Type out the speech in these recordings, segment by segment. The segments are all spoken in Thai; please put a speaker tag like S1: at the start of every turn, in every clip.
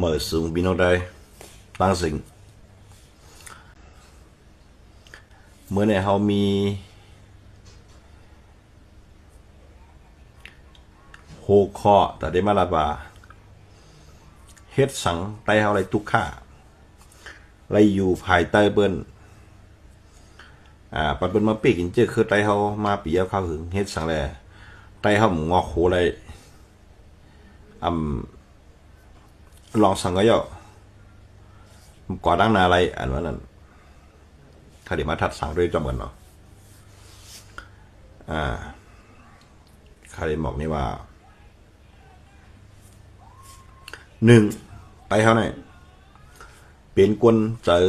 S1: mở xuống pin đây tăng sinh เมื่อในเฮามี โหกข้อแต่ได้มาลาดว่าเฮ็ดสังไตเฮาไรทุกข้าไรอยู่ภายใต้เปิ้นอ่าปัดเปิ้นมาปีกินเจอคือไตเฮามาปีเอาข้าวหึงเฮ็ดสังแลไตเฮาหมงอโหไรอำ ลองสังก็ย่อก่อดังนาอะไรอันว่านั้นถ้าเดี๋ยวมาทัดสั่งด้วยจอมกันเนาะอ่าข้าเรียนบอกนี่ว่าหนึ่งไปเขาไหนเป็นกวนเจอ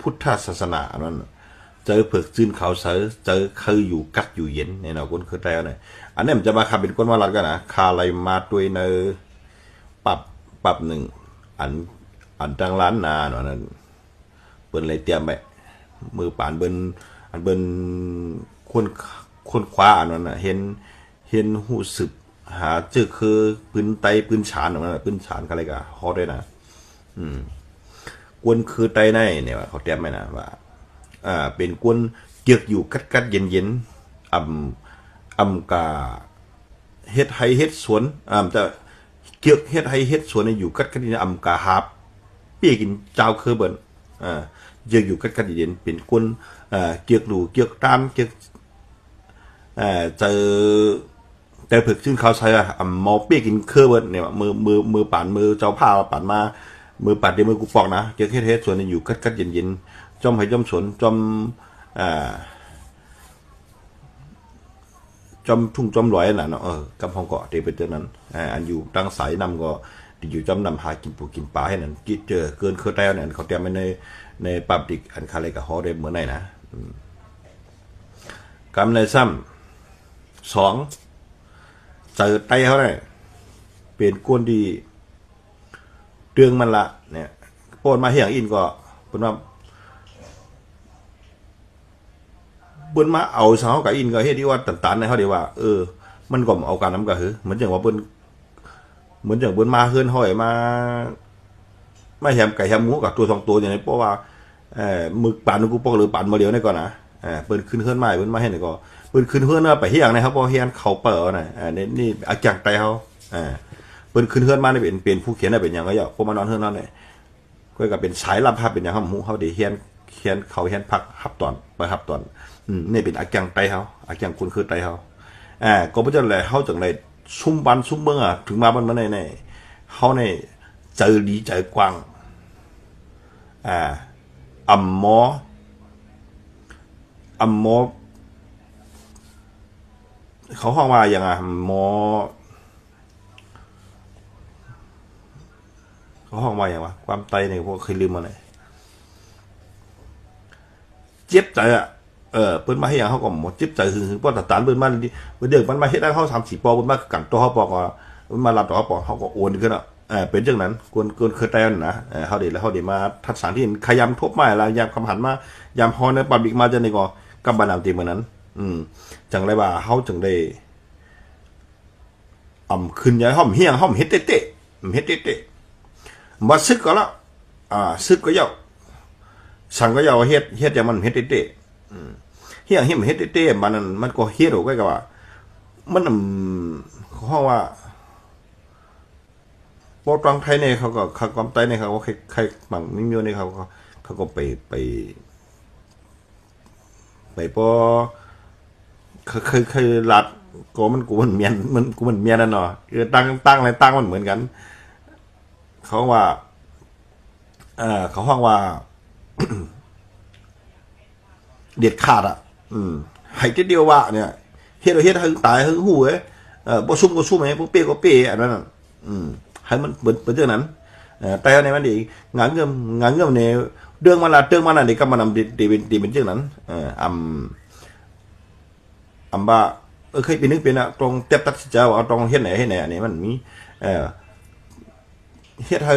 S1: พุทธศาสนาอันนั้นเจอเผือกจื้นเขาเสอเจอเคยอยู่กัดอยู่เย็นเนี่ยเนาะคนคือแต่ไหนอันนี้มันจะมาคาเป็นกวนมาลัดกันนะคาอะไรมาด้วยเนอ ปรับหนึ่งอันอันจังร้านนาเนาะนั้นเปิ้นเลยเตรียมไปมือป่านเบิ้นอันเบิ้นคนคนคว้าอันนั้นน่ะเห็นเห็นหูสึกหาเจอคือปืนไตปืนฉานอันนั้นน่ะปืนฉานกันอะไรกะฮอด้วยนะอืมกวนคือไตในเนี่ยว่าเขาเตรียมไว้นะว่า อ่า เป็นกวนเกียกอยู่กัดกัดเย็นเย็นๆอ่ำอ่ำกาเฮ็ดไห้เฮ็ดสวนอ่าจะ เกียกเฮ็ดไห้เฮ็ดสวนเนี่ยอยู่กัดกัดนี่อ่ำกาหาบเปียกินเจ้าคือเบิ่นอ่าเยอะอยู่กัดกัดเย็นเป็นคนอ่าเกียกดูเกียกตามเกียกอ่าเจอแต่เผิกชื่นเขาใช้อะอ่ำมอเปียกินเครือเบิ่นเนี่ยมือมือมือป่านมือเจ้าผ้าป่านมา มือปัดเดียวมือกูปอกนะเกียกเฮ็ดเฮ็ดสวนอยู่กัดกัดเย็นเย็นๆจอมให้จอมสวนจอมอ่า จอมทุ่งจอมลอยน่ะเนาะเออกำพองเกาะเตไปเจอนั้นอ่าอันอยู่ตั้งสายนำก็ที่อยู่จอมนำหากินปูกินปลาให้นั่นกิเจอเกินเครือแต้วเนี่ยเขาเตรียมไว้ในในปับดิกอันคาเลกับฮอได้เหมือนไหนนะกำในซ้ำสองเจอไตเขาเนี่ยเป็นก้นดีเตืองมันละเนี่ยโปนมาเฮียงอินก็เป็นว่า เปิ้นมาเอาสาวกับอินก็เฮ็ดที่ว่าตันๆในเขาเดียวว่า เออ มันก็เอาการนำก็คือเหมือนอย่างว่าเปิ้นเหมือนอย่างเปิ้นมาเฮือนห้อยมามาแฮมไก่แฮมหมูกับตัวสองตัวอย่างนี้เพราะว่าเอ่อมึกปานกูปอกหรือปานมาเดียวนี่ก่อนนะเออเปิ้นขึ้นเฮือนมาเปิ้นมาเฮ็ดนี่ก็เปิ้นขึ้นเฮือนไปเฮียงนะครับเพราะเฮียนเขาเปิดน่ะอ่านี่นี่อาจังไตเขาอ่าเปิ้นขึ้นเฮือนมานี่เป็นเป็นผู้เขียนน่ะเป็นหยังก็อย่าพวกมานอนเฮือนนั่นนี่ก็ก็เป็นสายลำพับเป็นอย่างเขาหมูเขาดีเฮียน เฮียนเขาเฮียนพักหับตอนไปหับตอนอืนี่เป็นอาจังไตเขาอาจังคุณคือไตเขาอ่าก็เพราะฉะนั้นแหละเขาจังไรซุ่มบันซุ่มเมืองอะถึงมาบันมาในในเขาในเจอดีใจกว้างอ่าอัมมออัมมอเขาห้องว่าอย่างอะหมอเขาห้องว่าอย่างวะความไตเนี่ยพวกเคยลืมมาเลย เจ็บใจอะเออเปิ้นมาให้ย่างเขาก็หมดเจ็บใจหึงๆเพราะแต่ตานเปิ้นมาดิเปิ้นเดือกมันมาเฮ็ดได้เขาสามสี่ปอเปิ้นมากันตัวเขาปอกว่าเปิ้นมารับตัวเขาปอกเขาก็โอนขึ้นอะเออเป็นจังนั้นกวนกวนเคยแต้นนะเออเขาเดี๋ยวแล้วเขาเดี๋ยวมาทัดสารที่ขยำทบมาแล้วยามคำหันมายามฮอนในปับบิกมาจะในก็กำบานามตีเหมือนนั้น อืมจังไรว่าเขาจังได้อ่ำขึ้นยายห้อมเฮียงห้อมเฮ็ดเตะๆเฮ็ดเตะๆมาซึกก็แล้วอ่าซึกก็เยา สั่งก็ยาวเฮ็ดเฮ็ดอย่างมันเฮ็ดเต้เฮียเฮ็ดเฮ็ดเต้มันนั่นมันก็เฮ็ดออกไว้ก็ว่า มันเขาห้อว่าปอตรังไทยเนี่ยเขาก็เขาความไตเนี่ยเขาก็ใครใครบางมิมิวเนี่ยเขาก็เขาก็ไปไปไปปอเคยเคยรัดก็มันกูมันเมียนมันกูมันเมียนนั่นเนาะคือตั้งตั้งอะไรตั้งมันเหมือนกัน เขาว่า เออเขาห้องว่า เด็ดขาดอะ อืมให้เดียวว่าเนี่ยเฮ็ดเอาเฮ็ดให้ตายให้หูเอ้เอ่อบ่ซุ่มก็ซุ่มไอ้บ่เป้ก็เป้อันนั้นอืมให้มันเปิดเปิดเรื่องนั้นเอ่อแต่ในมันดีงานเงิมงานเงิมเนี่ยเรื่องมันละเรื่องมันน่ะนี่ก็มานำดีดีเป็นดีเป็นเรื่องนั้นเอ่ออำอำว่าเออเคยเป็นนึกเป็นอะตรงเต็บตัดสินใจว่าเอาตรงเฮ็ดไหนเฮ็ดไหนอันนี้มันมีเอ่อเฮ็ดให้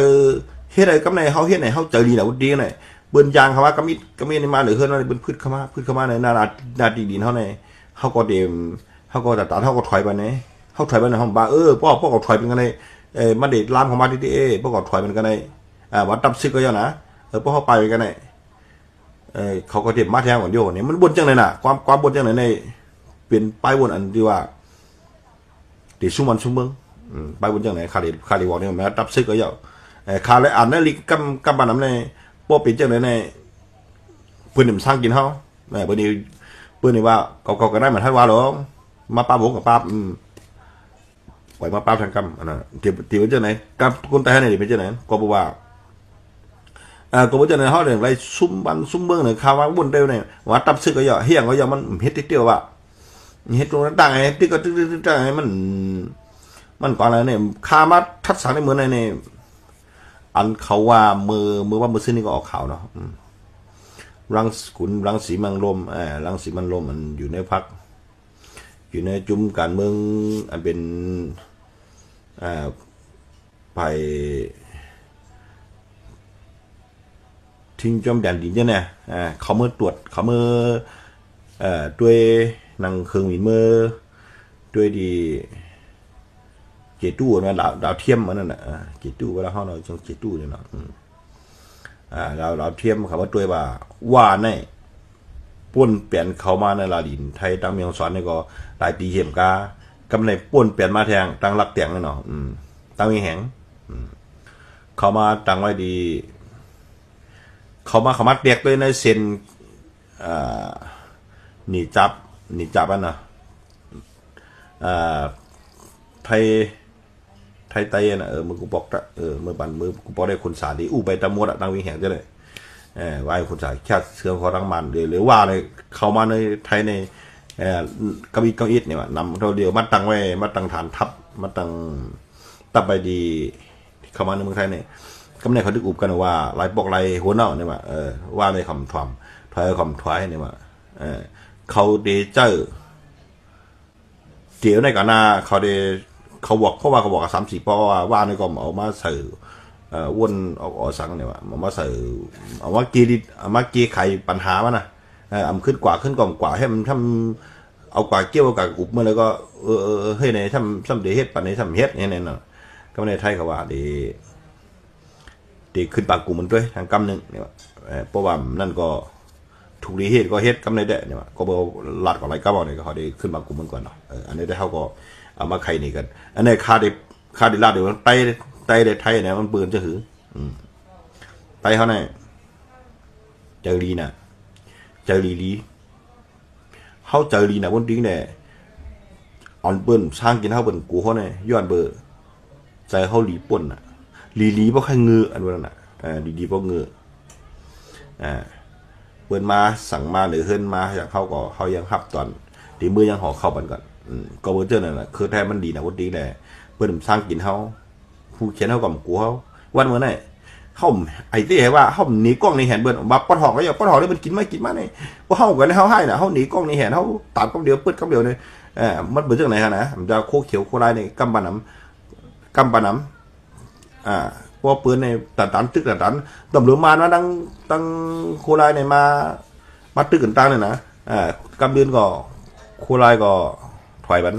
S1: เฮ็ดให้กำในเฮาเฮ็ดให้เฮาเจอดีแล้วดีหน่อย เบิ่นยางเขาว่ากำมีกำมีนี่มาหรือเฮือนว่าเบิ่นพืชเข้ามาพืชเข้ามาในนานานาดีดินเฮาในเฮาก็เดมเฮาก็ตัดตัดเฮาก็ถอยไปในเฮาถอยไปในห้องบ้าเออพ่อพ่อก็ถอยเป็นกันเลยเออมันเด็ดลามของมาที่ที่เอพวกก็ถอยมันกันในอ่าวัดตับซึกก็ย่อนะเออพวกเขาไปกันในเออเขาก็เด็บมาแทงก่อนโยนี่มันบนจังเลยน่ะความความบนจังเลยในเปลี่ยนไปบนอันที่ว่าติซุมันซุเมืองไปบนจังไหนคาริคาริบอกนี่มันตับซึกก็ย่อเออคาลยอ่านในลิกกำกำบานน้ำใน พวกเป็นจังเลยในเพื่อนนี่สร้างกินเขาเออเพื่อนนี่เพื่อนนี่ว่าเขาเขาก็ได้เหมือนท่านว่าหรอกมาป้าบงกับป้าอืมปล่อยมาป้าบทางกรรมอันนั้นที่ที่ว่าจะไหนกรรมคนตายเนี่ยเป็นจะไหนก็บอกว่าอ่าก็ว่าจะไหนเขาเนี่ยไรซุ่มบันซุ่มเมืองเนี่ยข่าวว่าบุญเดียวเนี่ยว่าตับซึกก็ย่อเฮียงก็ย่อมันเฮ็ดเตี้ยวว่าเฮ็ดตรงนั้นต่างไอ้ที่ก็ตึ๊ดๆๆๆไอ้มันมันก่อนอะไรเนี่ยขามาทัดสารในเมืองในเนี่ย อันเขาว่ามือมือว่ามือซื้อนี่ก็ออกข่าวเนาะรังขุนรังสีมังลมเออรังสีมังลมมันอยู่ในพักอยู่ในจุมการเมืองอันเป็นอ่าไปทิ้งจอมแดนดินเนี่ยนะอ่าเขาเมื่อตรวจเขาเมื่อเอ่อด้วยนางเครื่องหมินเมื่อด้วยดี เจตู้นะดาวดาวเทียมมันนั่นน่ะเจตู้เวลาเขาเราจงเจตู้เนี่ยเนาะอ่าดาวดาวเทียมเขาว่าด้วว่าว่าในป่วนเปลี่ยนเขามาในลาดิน ไทยตั้งเมียงสอนนี่ก็หลายปีเห็มกากำในป่วนเปลี่ยนมาแทงตั้งรักเตียงเลยเนาะอืมตั้งมีแหงอืมเขามาตั้งไว้ดี เขามาเขามาเตียกด้วยในเซนอ่าหนีจับหนีจับอันนะอ่าไทย ยไตอะนะเออมือกูบอกตะเออมือบันมือกูบอกได้คนสาดีอู้ไปตะมดอะตั้งวิ่งแหงจะเลยเออว่าคนจ่ายแค่เสื่อมเขาทั้งมันหรือหรือว่าในเข้ามาในไทยในเออกบีก้าอิดเนี่ยว่านำเราเดียวมาตั้งไว้มาตั้งฐานทัพมาตั้งตับไปดีเข้ามาในเมืองไทยเนี่ยก็ไม่ได้เขาดึกอุบกันว่าหลายปอกหลายหัวเน่าเนี่ยว่าเออว่าในคำถามถอยคำถอยเนี่ยว่าเออเขาเดเจอเดี๋ยวในกันหน้าเขาเด เขาบอกเขาว่าเขาบอกสามสี่ปอว่าว่าในก็เอามาใส่เอ่อวนเอาเอสังเนี่ยว่าเอามาใส่เอามากีดิเอามากีไขปัญหามันนะเออเอาขึ้นกว่าขึ้นก่อนกว่าให้มันทำเอากว่าเกี่ยวกับอุบเมาแล้วก็เออเฮ้ยในทำทำเดเฮ็ดปันในทำเฮ็ดเนี่ยเนี่ยเนาะก็ในไทยเขาว่าดีดีขึ้นปากกูมันด้วยทางกำหนึ่งเนี่ยเพราะว่านั่นก็ถูกดีเฮ็ดก็เฮ็ดกำในได้เนี่ยก็เบอหลัดกับอะไรก็บอกเนี่ยเขาได้ขึ้นปากกูมันก่อนเนาะอออันนี้ได้เขาก็ เอามาไข่นี่กัน อันนี้คาดิคาดิลาดเดี๋ยวมันไตไตได้ไทยเนี่ยมันเปืนจะหือไปเขาเนี่ยเจอรีน่ะเจอรีลีเขาเจอรีน่ะบนดิ้งเนี่ยอ่อนเปิ้นสร้างกินเขาเปิ้นกูเขาเนี่ยย้อนเบอร์ใจเขาหลีป่นน่ะหลีลีเพราะใครเงืออันนั้นน่ะอ่าลีลีเพราะเงืออ่าเปิ้นมาสั่งมาหรือเฮิรนมาอยากเข้าก็เขายังหับตอน ตีมือยังห่อเข้าบันก่อนก็เบอร์เจอร์นั่นแหละคือแท้มันดีนะบนดิ้งเนี่ยเปิ้นสร้างกินเขาผู้เขียนเขากับกูเขาวันเมื่อไหร่เขาไอ้ที่เห็นว่าเขาหนีกล้องในแหนเบิร์นบับปะทองก็อย่าปะทองนี่มันกินไม่กินมาเนี่ยว่าเขากันเขาให้น่ะเขาหนีกล้องในแหนเขาตัดกล้องเดียวปืดกล้องเดียวเนี่ยเออมันเบิดจากไหนฮะนะมันจะโคเขียวโคลายในกำปะน้ำกำปะน้ำอ่าพวกปืนในตัดตันตึกตัดตันตำรวจมานะดังดังโคลายในมามาตึกกันตั้งเนี่ยนะอ่ากำเดือนก็ โคลายก็ถอยบัน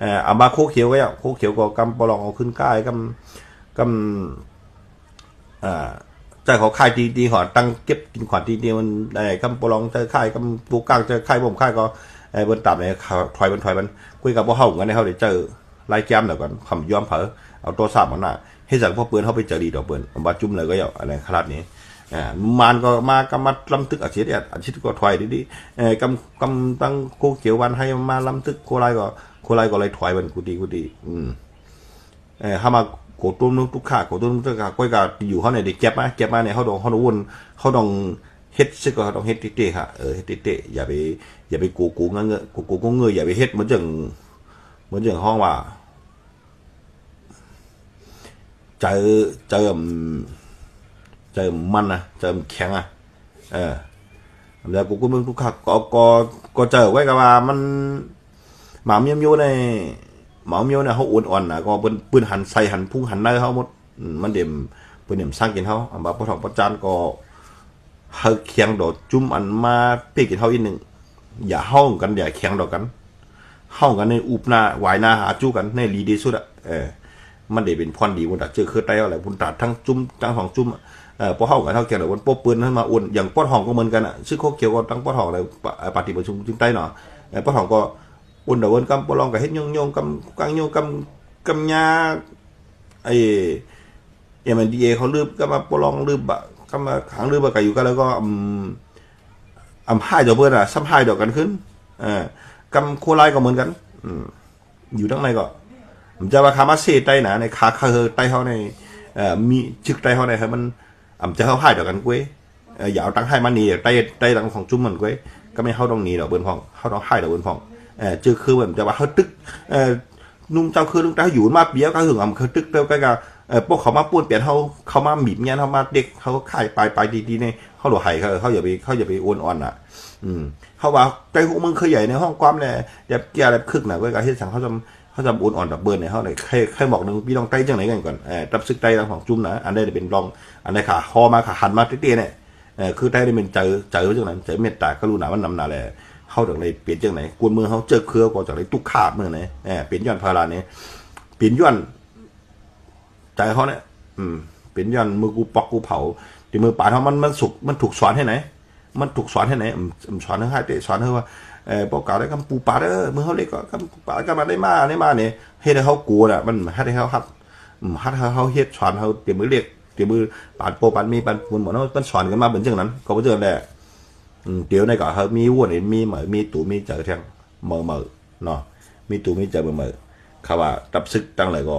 S1: เอ่อเอามาโคเขียวก็อย่างโคเขียวก็กำปลองเอาขึ้นก้ายกำกำอ่าใจเขาค่ายตีตีหอตั้งเก็บกินขวัญตีเดียวมันไอ้คำปลองเจอค่ายคำปูกลางเจอค่ายบ่มค่ายก็ไอ้บนตับเนี่ยถอยบันถอยมันคุยกับพ่อเฮากันให้เขาได้เจอไล่แก้มเดี๋ยวก่อนคำยอมเผลอเอาตัวสาบมันน่ะให้จากพ่อเปืนเขาไปเจอดีดอกเปืนบาจุ่มเลยก็อย่าอะไรขนาดนี้ มานก็มากำมัดลำตึกอาชีพเนี่ยอาชีพก็ถอยดีๆเอ้กำกำตั้งโคเขียววันให้มาลำตึกโคไรก็โคไรก็เลยถอยมันกูดีกูดี อืมเออเขามาโกตุ้มนุกทุกขาโกตุ้มทุกขาก้อยกาอยู่เขาเนี่ยเด็กเก็บมาเก็บมาเนี่ยเขาดองเขาดองวนเขาดองเฮ็ดซึก็เขาดองเฮ็ดเต้ค่ะเออเฮ็ดเต้อย่าไปอย่าไปกูกูเงเงกูกูกูเงยอย่าไปเฮ็ดเหมือนจังเหมือนจังห้องว่าเจอเจอ เจอมันนะเจอแข็งอะเออแล้วกูกูมึงทุกขาก็ก็ก็เจอไว้กับว่ามันหมาเมียมอยู่ในหมาเมียวเนี่ยเขาอ้วนอ่อนนะก็เปิ้นปืนหันใส่หันพุ่งหันได้เขาหมดมันเด็มเปิ้นเด็มสร้างกินเขาอันบาปะทองประจานก็เฮาเคียงดอกจุ่มอันมาเปีกินเขาอีกหนึ่งอย่าห้องกันอย่าเคียงดอกกันห้องกันในอุบหน้าหวายหน้าหาจู้กันในลีดีสุดอะเออมันได้เป็นพรดีบุญตาเจอคือไต้อะไรบุญตาทั้งจุ้มทั้งสองจุ้มอะ เอ่อพอเฮากับเท่าแก่แล้ววันป๊ะปืนขึ้นมาอุ่นอย่างป้อทองก็เหมือนกันอะชื่อโคเขียวก็ตั้งป้อทองเลยปะเอ่อปฏิบัติประชุมจึงใต้เนาะเออป้อทองก็อุ่นเดาวันกำปอลองกับเฮ็ดยงยงกำกังยงกำกำยาไอ้เอ็มดีเอเขาลืบก็มาปอลองลืบอะก็มาขังลืบอะก็อยู่กันแล้วก็อืมอำห้ายดอกเบิ้นอะซ้ำห้ายดอกกันขึ้นเออกำโคไลก็เหมือนกัน อืมอยู่ทั้งในก็ผมจะว่าคามาเซใต้หนาในคาคาเฮอใต้เขาในเอ่อมีชึกใต้เขาในครับมัน อ่ำจะเขาให้เดียวกันกว้ยเอ่ออย่าเอาตังให้มันนี่ได้ได้ตังของจุ้มมันกว้ยก็ไม่เข้าตรงนี้ดอกเบิ้นพองเข้าต้องให้ดอกเบิ้นพองเออจือคือแบบจะว่าเขาตึกเอ่อนุ่มเจ้าคือลุงเจ้าอยู่มาเบี้ยก็หึงอ่ำเขาตึกเต้าก็เออพวกเขามาป้วนเปลี่ยนเขาเขามาหมีบเงี้ยเขามาเด็กเขาขายไปไปดีๆเนี่ยเขาหลัวไห้เขาเขาอย่าไปเขาอย่าไปอ้วนอ่อนอะ อืม เขาว่าใจหูมึงเคยใหญ่ในห้องความเนี่ยอย่าเกี่ยอะไรคึกหนักไว้กับเฮ็ดสั่งเขาจำเขาจำอุ่นอ่อนดับเบิร์นเนี่ยเขาเลยใครใครบอกหนึ่งพี่ต้องใต้จังไหนกันก่อนเออตับซึกใต้ทางของจุ่มนะอันใดเป็นรองอันใดขาคอมาขาหันมาเตี้ยๆเนี่ยเออคือใต้ได้เป็นเจอเจอจังไหนเจอเมตตากรุณามันนำหนาแหละเขาจากไหนเปลี่ยนจังไหนกวนมือเขาเจอเครือก็จากไหนตุกขาบเมื่อไหนเออเปลี่ยนย้อนพาราเนี่ยเปลี่ยนย้อนใจเขาเนี่ยอืมเป็นยันมือกูปอกกูเผาที่มือป่าเขามันมันสุกมันถูกสอนให้ไหน มันถูกสอนให้ไหนอืมสอนให้ให้เตะสอนให้ว่าเออปอกเก่าได้คำปูปาเด้อมือเขาเล็กก็คำปูปาก็มาได้มาได้มาเนี่ยเฮ็ดให้เขากลัวน่ะมันให้เขาฮัดฮัดให้เขาเฮ็ดสอนเขาเตรียมมือเรียกเตรียมมือปานโปปานมีปานปูนหมดเนาะมันสอนกันมาเหมือนจังนั้นก็บ่เจอแหละเดี๋ยวในก็เขามีวัวเนี่ยมีเหมอมีตู่มีเจอเทียงเหมอเหมอเนาะมีตู่มีเจอเหมอเหมอเขาว่าตับซึกตั้งเลยก็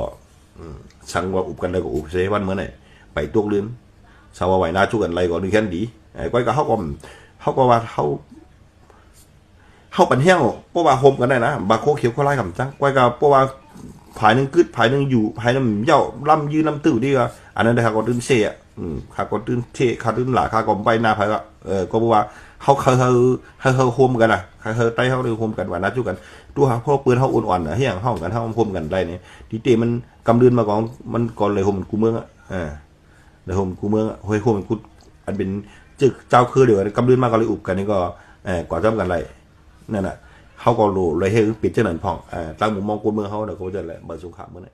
S1: สังว่าอุบกันได้ก็อุบเสวันเมื่อไหร่ไปตัวลื่นสาวาไหวหน้าชุกันไรก็นึกแค่นดีไอ้ ก้อยก็เขาก็เขาก็ว่าเขาเขาปันเฮี้ยงเพราะว่าโฮมกันได้นะบาโคเขียวเขาไล่คำจังก้อยก็เพราะว่าผายหนึงกึดผายหนึงอยู่ผายหนึงเย่าล่ำยืนล่ำตื้อดีก็อันนั้นได้ขาก็ตื่นเสียอืมขาก็ตื่นเทเขาตื่นหลาขาก็ไปหน้าไผก็เออก็บอกว่าเขาเขาเขาเขาเขาโฮมกันนะเขาเขาใต้เขาเลยโฮมกันว่าหน้าชุกันตัวหาพ่อปืนเขาอ่อนๆนะเฮี้ยงห้องกันเขาโฮมกันได้เนี่ยทีเตมันกำเดือนมาก่อนมันก่อนเลยโฮมกูเมืองอะเออในโฮมกูเมืองเฮ้ยโฮมกูอันเป็น จึกเจ้าคือเดี๋ยวกำลืนมากก็เลยอุบกันนี่ก็เออกว่าจำกันไรนั่นน่ะเขาก็รู้เลยให้ปิดเจ้าหนันพองเออตามมุมมองกูเมืองเขาเดี๋ยวเขาจะแหละเบิดสงครามเมื่อไหร่